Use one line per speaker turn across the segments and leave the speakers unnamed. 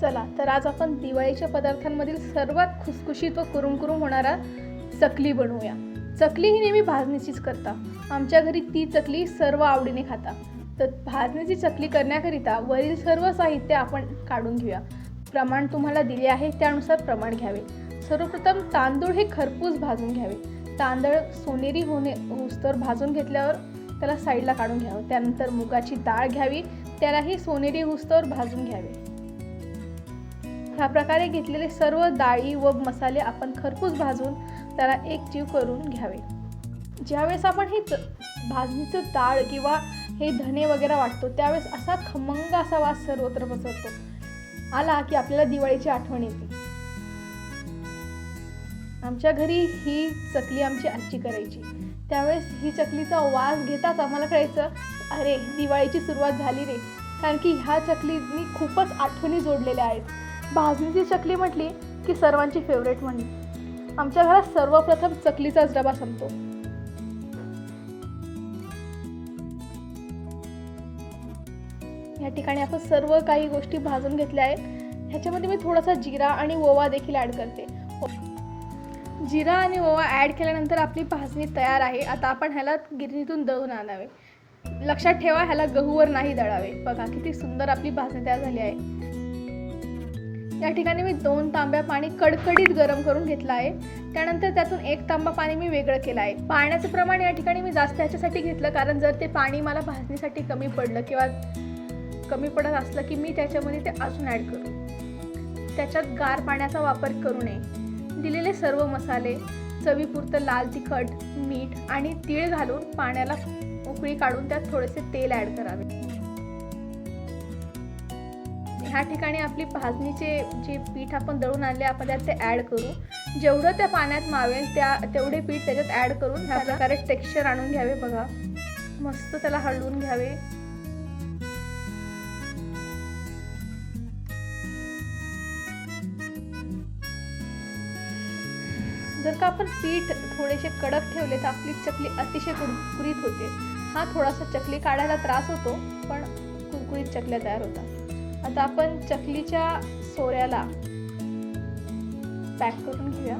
चला तर आज आपण दिवाळीच्या पदार्थांमधील सर्वात खुसखुशीत व कुरुमकुरुम होणारा चकली बनवूया. चकली ही नेहमी भाजणीचीच करता. आमच्या घरी ती चकली सर्व आवडीने खाता. तर भाजणीची चकली करण्याकरिता वरील सर्व साहित्य आपण काढून घेऊया. प्रमाण तुम्हाला दिले आहे त्यानुसार प्रमाण घ्यावे. सर्वप्रथम तांदूळ हे खरपूस भाजून घ्यावे. तांदळ सोनेरी होणे होस्तवर भाजून घेतल्यावर त्याला साईडला काढून घ्यावं. त्यानंतर मुगाची डाळ घ्यावी. त्यालाही सोनेरी होस्तवर भाजून घ्यावे. ह्या प्रकारे घेतलेले सर्व डाळी व मसाले आपण खरपूस भाजून त्याला एक जीव करून घ्यावे. ज्यावेळेस आपण हे च- भाजणीचं डाळ किंवा हे धणे वगैरे वाटतो त्यावेळेस असा खमंग असा वास सर्वत्र पसरतो. आला की आपल्याला दिवाळीची आठवण येते. आमच्या घरी ही चकली आमची आजी करायची. त्यावेळेस ही चकलीचा वास घेताच आम्हाला कळायचं अरे दिवाळीची सुरुवात झाली रे. कारण की ह्या चकलीनी खूपच आठवणी जोडलेल्या आहेत. भाजणीची चकली म्हटली की सर्वांची फेवरेट म्हणली आमच्या घरात सर्वप्रथम चकलीचाच डबा संपतो. या ठिकाणी आपण सर्व काही गोष्टी भाजून घेतल्या आहेत. ह्याच्यामध्ये मी थोडासा जिरा आणि ओवा देखील ॲड करते. जिरा आणि ओवा ॲड केल्यानंतर आपली भाजणी तयार आहे. आता आपण ह्याला गिरणीतून दळून आणावे. लक्षात ठेवा ह्याला गहूवर नाही दळावे. बघा किती सुंदर आपली भाजणी तयार झाली आहे. या ठिकाणी मी दोन तांब्या पाणी कडकडीत गरम करून घेतलं आहे. त्यानंतर त्यातून एक तांबा पाणी मी वेगळं केलं आहे. पाण्याचं प्रमाण या ठिकाणी मी जास्त ह्याच्यासाठी घेतलं कारण जर ते पाणी मला भाजणीसाठी कमी पडलं किंवा कमी पडत असलं की मी त्याच्यामध्ये ते अजून ॲड करू. त्याच्यात गार पाण्याचा वापर करू नये. दिलेले सर्व मसाले चवीपुरतं लाल तिखट मीठ आणि तीळ घालून पाण्याला उकळी काढून त्यात थोडेसे तेल ॲड करावे. ह्या ठिकाणी आपली भाजणीचे जे पीठ आपण दळून आणले आपण त्यात ते ॲड करू. जेवढं त्या पाण्यात मावेल त्या तेवढे पीठ त्याच्यात ॲड करून ह्या प्रकारे टेक्स्चर आणून घ्यावे बघा. मस्त त्याला हलवून घ्यावे. जर का आपण पीठ थोडेसे कडक ठेवले तर आपली चकली अतिशय कुरकुरीत होते. हा थोडासा चकली काढायला त्रास होतो पण कुरकुरीत चकल्या तयार होतात. आता आपण चकलीच्या सोऱ्याला पॅक करून घेऊया.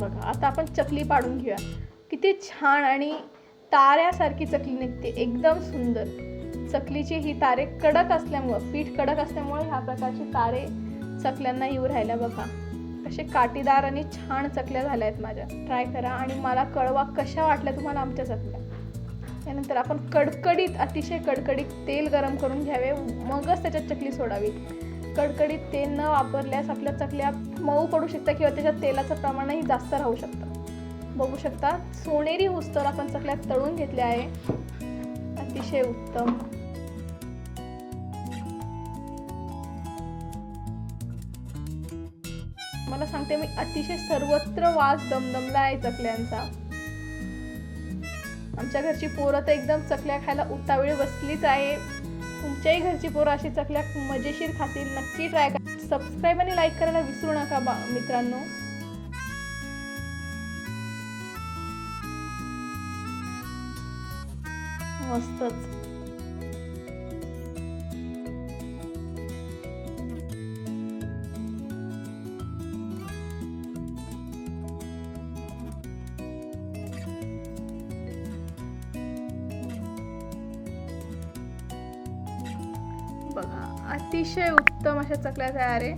बघा आता आपण चकली पाडून घेऊया. किती छान आणि ताऱ्यासारखी चकली निघते. एकदम सुंदर. चकलीचे ही तारे कडक असल्यामुळं पीठ कडक असल्यामुळे ह्या प्रकारचे तारे चकल्यांना येऊ राहिल्या बघा. असे काटीदार आणि छान चकल्या झाल्या आहेत माझ्या. ट्राय करा आणि मला कळवा कशा वाटल्या तुम्हाला आमच्या चकल्या. त्यानंतर आपण कडकडीत अतिशय कडकडीत तेल गरम करून घ्यावे. मगच त्याच्यात चकली सोडावी. कडकडीत तेल न वापरल्यास आपल्या चकल्या मऊ पडू शकतात किंवा त्याच्यात तेलाचं प्रमाणही जास्त राहू शकतं. बघू शकता सोनेरी हुस्तर आपण चकल्या तळून घेतल्या आहे. अतिशय उत्तम. मला सांगते मी अतिशय सर्वत्र वास दमदमला आहे चकल्यांचा. आमच्या घरची पोरं तर एकदम चकल्या खायला उतावीळ बसलीच आहे. तुमच्याही घरची पोरं अशी चकल्या मजेशीर खातील. नक्की ट्राय करा. सबस्क्राईब आणि लाईक करायला विसरू नका बा मित्रांनो. मस्तच. बघा अतिशय उत्तम अशा चकल्या तयार आहे.